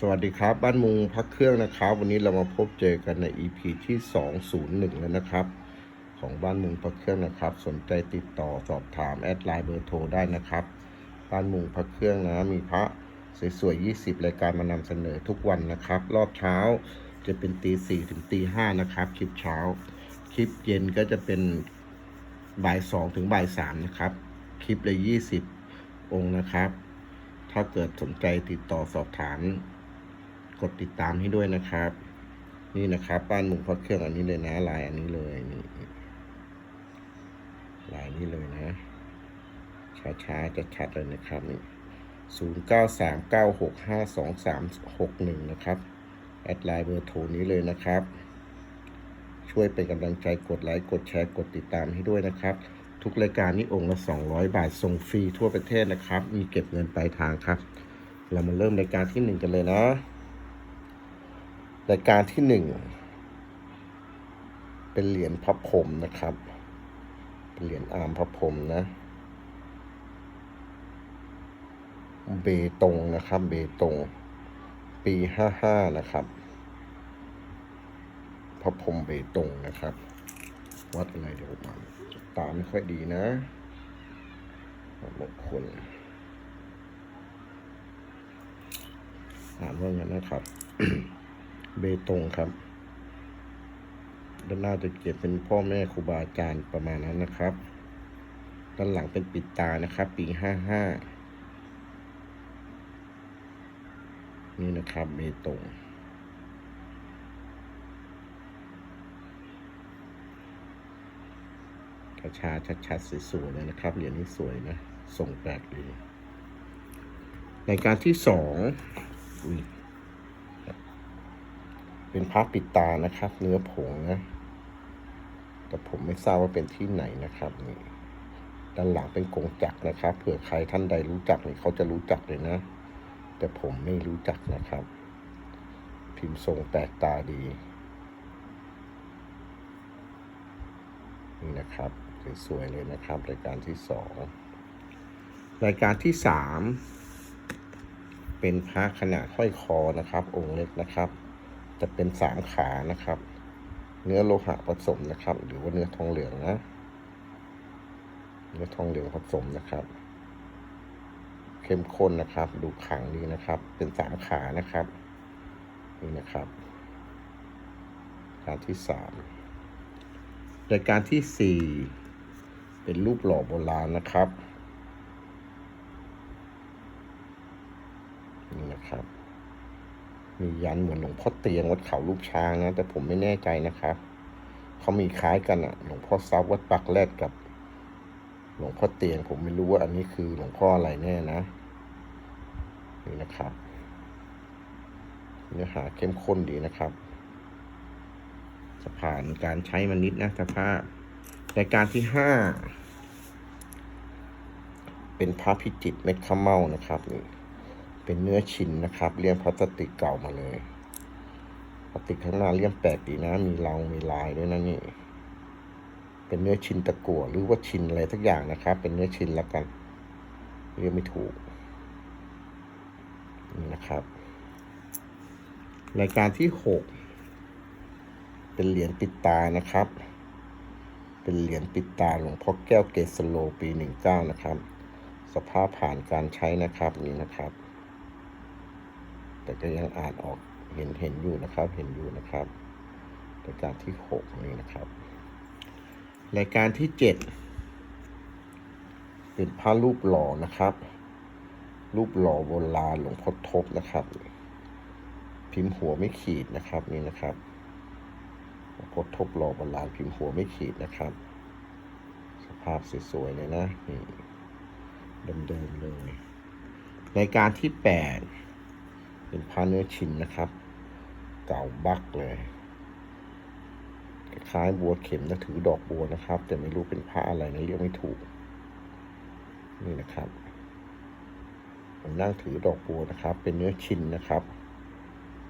สวัสดีครับ บ้านมุงพักเครื่องนะครับ วันนี้เรามาพบเจอกันใน EP ที่ 201 แล้วนะครับ ของบ้านมุงพักเครื่องนะครับ สนใจติดต่อสอบถามแอดไลน์เบอร์โทรได้นะครับ บ้านมุงพักเครื่องนะมีพระสวยๆ20 รายการมานำเสนอทุกวันนะครับ รอบเช้าจะเป็นตีสี่ถึงตีห้านะครับคลิปเช้า คลิปเย็นก็จะเป็นบ่ายสองถึงบ่ายสามนะครับ คลิปละ20องค์นะครับ ถ้าเกิดสนใจติดต่อสอบถาม กดติดตามให้ด้วยนะครับ นี่นะครับบ้านหมุงพระเครื่องอันนี้เลยนะ ลายอันนี้เลยนี่ลายนี้เลยนะ ช้าๆจะชัดเลยนะครับนี่ศูนย์เก้าสามเก้าหกห้าสองสามหกหนึ่งนะครับแอดไลน์เบอร์โทรนี้เลยนะครับ ช่วยเป็นกำลังใจกดไลค์กดแชร์กดติดตามให้ด้วยนะครับ ทุกรายการนี้องค์ละ 200 บาทส่งฟรีทั่วประเทศนะครับ มีเก็บเงินปลายทางครับ เรามาเริ่มรายการที่หนึ่งกันเลยนะ รายการที่หนึ่งเป็นเหรียญพระพรหมนะครับ เป็นเหรียญอามพระพรหมนะ เบตงนะครับ เบตง ปีห้าห้านะครับพระพรหมเบตงนะครับ วัดอะไรเดี๋ยวมาตาไม่ค่อยดีนะวัดมงคลอ่านว่างั้นนะครับ เบตงครับ ด้านหน้าจะเขียนเป็นพ่อแม่ครูบาอาจารย์ประมาณนั้นนะครับ ด้านหลังเป็นปิดตานะครับ ปีห้าห้านี่นะครับเบตงกระชาๆชัดๆสวยๆเลยนะครับ เหรียญนี้สวยนะทรงแปลกดีรายการที่สองอุ๊ย เป็นพระปิดตานะครับ เนื้อผงนะ แต่ผมไม่ทราบว่าเป็นที่ไหนนะครับนี่ด้านหลังเป็นกงจักรนะครับ เผื่อใครท่านใดรู้จักเนี่ยเขาจะรู้จักเลยนะ แต่ผมไม่รู้จักนะครับ พิมพ์ทรงแปลกตาดี นี่นะครับสวยๆเลยนะครับรายการที่สองรายการที่สามเป็นพระขนาดห้อยคอนะครับ องค์เล็กนะครับ จะเป็นสามขานะครับ เนื้อโลหะผสมนะครับ หรือว่าเนื้อทองเหลืองนะ เนื้อทองเหลืองผสมนะครับ เข้มข้นนะครับ ดูขังดีนะครับ เป็นสามขานะครับนี่นะครับการที่สามรายการที่สี่เป็นรูปหล่อโบราณนะครับนี่นะครับ มียันเหมือนหลวงพ่อเตียงวัดเขาลูกช้างนะ แต่ผมไม่แน่ใจนะครับเขามีคล้ายกันอะหลวงพ่อซับวัดปักแรดกับ หลวงพ่อเตียง ผมไม่รู้ว่าอันนี้คือหลวงพ่ออะไรแน่นะนี่นะครับเนื้อหาเข้มข้นดีนะครับ จะผ่านการใช้มันนิดนะสภาพรายการที่ห้าเป็นพระพิจิตรเม็ดข้าเม่านะครับนี่ เป็นเนื้อชิ้นนะครับเลี่ยมพลาสติกเก่ามาเลยพลาสติกข้างหน้าเลี่ยมแปลกดีนะ มีรางมีลายด้วยนะนี่ เป็นเนื้อชิ้นตะกั่วหรือว่าชิ้นอะไรสักอย่างนะครับ เป็นเนื้อชิ้นแล้วกัน เรียกไม่ถูกนี่นะครับ รายการที่หกเป็นเหรียญปิดตานะครับ เป็นเหรียญปิดตาหลวงพ่อแก้วเกสโลปีหนึ่งเก้านะครับ สภาพผ่านการใช้นะครับนี่นะครับ แต่ก็ยังอ่านออกเห็นเห็นอยู่นะครับ เห็นอยู่นะครับรายการที่หกนี่นะครับ รายการที่เจ็ดเป็นพระรูปหล่อนะครับ รูปหล่อโบราณหลวงพ่อทบนะครับ พิมพ์หัวไม่ขีดนะครับนี่นะครับหลวงพดทบหล่อโบราณพิมพ์หัวไม่ขีดนะครับ สภาพสวยๆเลยนะนี่เดิมๆเลย รายการที่แปด เป็นพาเนื้อชิ้นนะครับ เก่าบักเลยคล้ายบัวเข็มนะถือดอกบัวนะครับ แต่ไม่รู้เป็นพระอะไรนะเรียกไม่ถูก นี่นะครับผมนั่งถือดอกบัวนะครับ เป็นเนื้อชิ้นนะครับ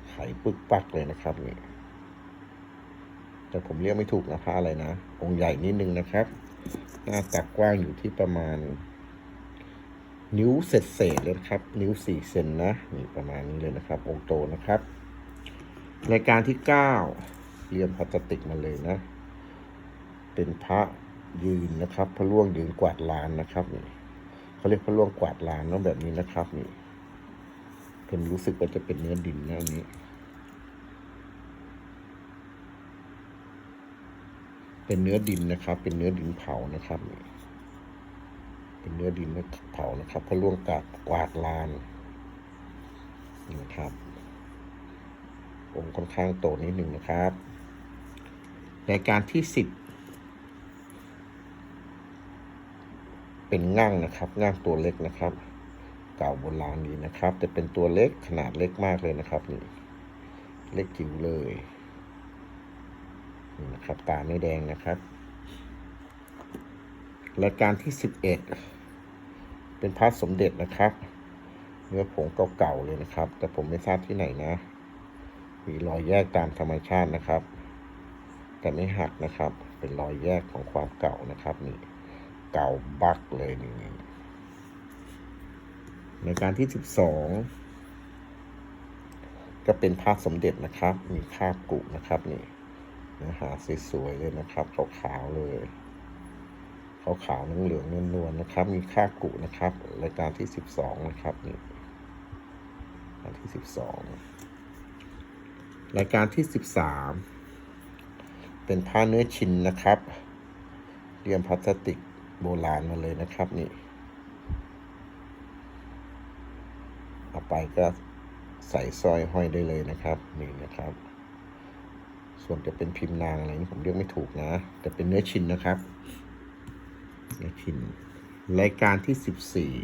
ไขปึกปักเลยนะครับนี่แต่ผมเรียกไม่ถูกนะพระอะไรนะองค์ใหญ่นิดนึงนะครับ หน้าตักกว้างอยู่ที่ประมาณ นิ้วเศษเศษเลยนะครับ นิ้วสี่เซนนะนี่ประมาณนี้เลยนะครับองโตนะครับ รายการที่เก้าเรียมพลาสติกมาเลยนะ เป็นพระยืนนะครับพระล่วงยืนกวาดลานนะครับนี่เขาเรียกพระล่วงกวาดลานเนาะแบบนี้นะครับนี่เป็นรู้สึกว่าจะเป็นเนื้อดินนะอันนี้เป็นเนื้อดินนะครับ เป็นเนื้อดินเผานะครับนี่ เป็นเนื้อดินเผานะครับพระล่วงกาดกวาดลานนะครับองค์ค่อนข้างโตนิดหนึ่งนะครับรายการที่สิบเป็นง่างนะครับง่างตัวเล็กนะครับ เก่าโบราณดีนะครับ แต่เป็นตัวเล็กขนาดเล็กมากเลยนะครับนี่เล็กจิ๋วเลยนี่นะครับตาไม่แดงนะครับรายการที่สิบเอ็ด เป็นพระสมเด็จนะครับ เนื้อผงเก่าๆเลยนะครับ แต่ผมไม่ทราบที่ไหนนะ มีรอยแยกตามธรรมชาตินะครับ แต่ไม่หักนะครับ เป็นรอยแยกของความเก่านะครับนี่เก่าบักเลยนี่ในการที่สิบสองก็เป็นภาพสมเด็จนะครับ มีคาบกุนะครับนี่เนื้อหาสวยๆเลยนะครับขาวๆเลย ขาวๆเหลืองๆนวลๆนะครับ มีค่ากุนะครับ รายการที่สิบสองนะครับนี่รายที่สิบสองรายการที่สิบสามเป็นผ้าเนื้อชินนะครับเรียมพลาสติกโบราณมาเลยนะครับนี่เอาไปก็ใส่สร้อยห้อยได้เลยนะครับนี่นะครับ ส่วนจะเป็นพิมพ์นางอะไรนี่ผมเรียกไม่ถูกนะ แต่เป็นเนื้อชินนะครับ นื้อชินรายการที่สิบสี่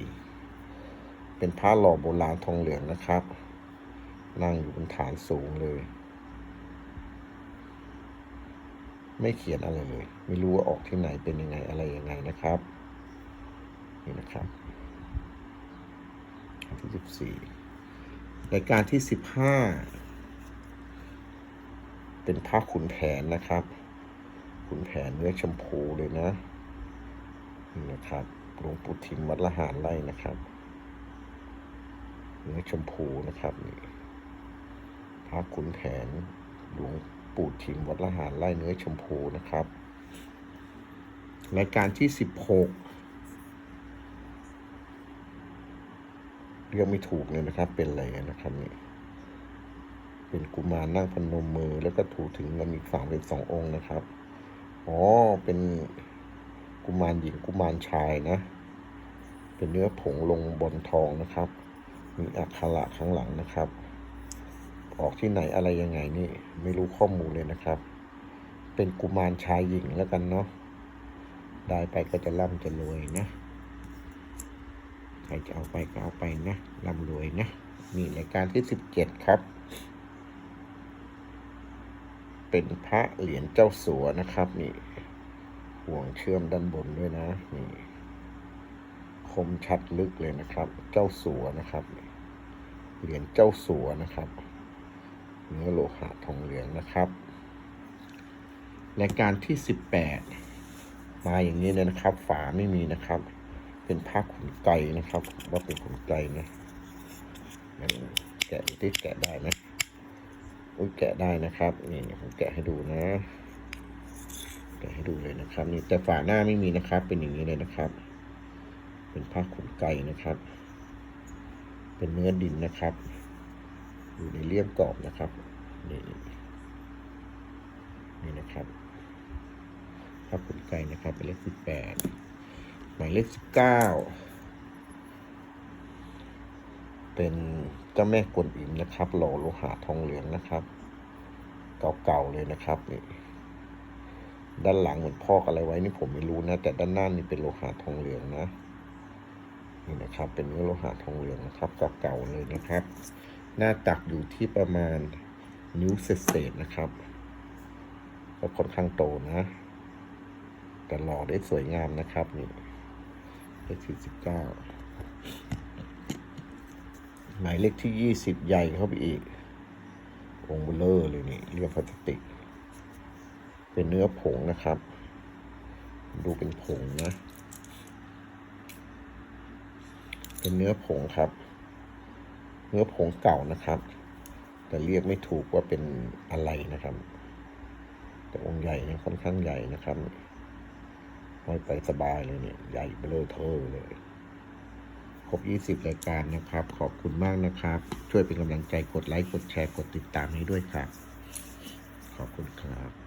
เป็นผ้าหล่อโบราณทองเหลืองนะครับ นั่งอยู่บนฐานสูงเลย ไม่เขียนอะไรเลย ไม่รู้ว่าออกที่ไหนเป็นยังไงอะไรยังไงนะครับ นี่นะครับที่สิบสี่รายการที่สิบห้าเป็นผ้าขุนแผนนะครับ ขุนแผนเนื้อชมพูเลยนะ นี่นะครับหลวงปู่ทิมวัดละหารไล่นะครับเนื้อชมพูนะครับนี่พระขุนแผนหลวงปู่ทิมวัดละหารไล่เนื้อชมพูนะครับ รายการที่สิบหกเรียกไม่ถูกเลยนะครับ เป็นอะไรนะครับนี่เป็นกุมารนั่งพนมมือแล้วก็ถูถึงกันอีกฝั่งเป็นสององค์นะครับ อ๋อ เป็น กุมารหญิงกุมารชายนะ เป็นเนื้อผงลงบนทองนะครับ มีอักขระข้างหลังนะครับ ออกที่ไหนอะไรยังไงนี่ ไม่รู้ข้อมูลเลยนะครับ เป็นกุมารชายหญิงแล้วกันเนาะได้ไปก็จะร่ำจะรวยนะใครจะเอาไปก็เอาไปนะร่ำรวยนะนี่รายการที่สิบเจ็ดครับ เป็นพระเหรียญเจ้าสัวนะครับนี่ ห่วงเชื่อมด้านบนด้วยนะนี่คมชัดลึกเลยนะครับ เจ้าสัวนะครับเหรียญเจ้าสัวนะครับ เนื้อโลหะทองเหลืองนะครับรายการที่สิบแปดมาอย่างนี้เลยนะครับ ฝาไม่มีนะครับ เป็นผ้าขนไก่นะครับว่าเป็นขนไก่นะแกะที่แกะได้นะอุ้ยแกะได้นะครับ นี่ผมแกะให้ดูนะ แกะให้ดูเลยนะครับ นี่แต่ฝาหน้าไม่มีนะครับ เป็นอย่างนี้เลยนะครับ เป็นผ้าขนไก่นะครับ เป็นเนื้อดินนะครับ อยู่ในเลี่ยมกรอบนะครับนี่นี่นะครับผ้าขนไก่นะครับเป็นเลขสิบแปดหมายเลขสิบเก้าเป็นเจ้าแม่กวนอิมนะครับหล่อโลหะทองเหลืองนะครับ เก่าๆเลยนะครับนี่ ด้านหลังเหมือนพอกอะไรไว้นี่ผมไม่รู้นะแต่ด้านหน้านี่เป็นโลหะทองเหลืองนะนี่นะครับ เป็นเนื้อโลหะทองเหลืองนะครับเก่าๆเลยนะครับ หน้าตักอยู่ที่ประมาณนิ้วเศษๆนะครับก็ค่อนข้างโตนะ แต่หล่อได้สวยงามนะครับนี่เลขสี่สิบเก้าหมายเลขที่ยี่สิบใหญ่เข้าไปอีกองเบลเลอร์เลยนี่เรียกพลาสติก เป็นเนื้อผงนะครับ ดูเป็นผงนะ เป็นเนื้อผงครับ เนื้อผงเก่านะครับ แต่เรียกไม่ถูกว่าเป็นอะไรนะครับ แต่องค์ใหญ่เนี่ยค่อนข้างใหญ่นะครับห้อยไปสบายเลยเนี่ย ใหญ่เบลอเทอร์เลยครบ 20 รายการนะครับ ขอบคุณมากนะครับ ช่วยเป็นกำลังใจกดไลค์ กดแชร์ กดติดตามให้ด้วยครับ ขอบคุณครับ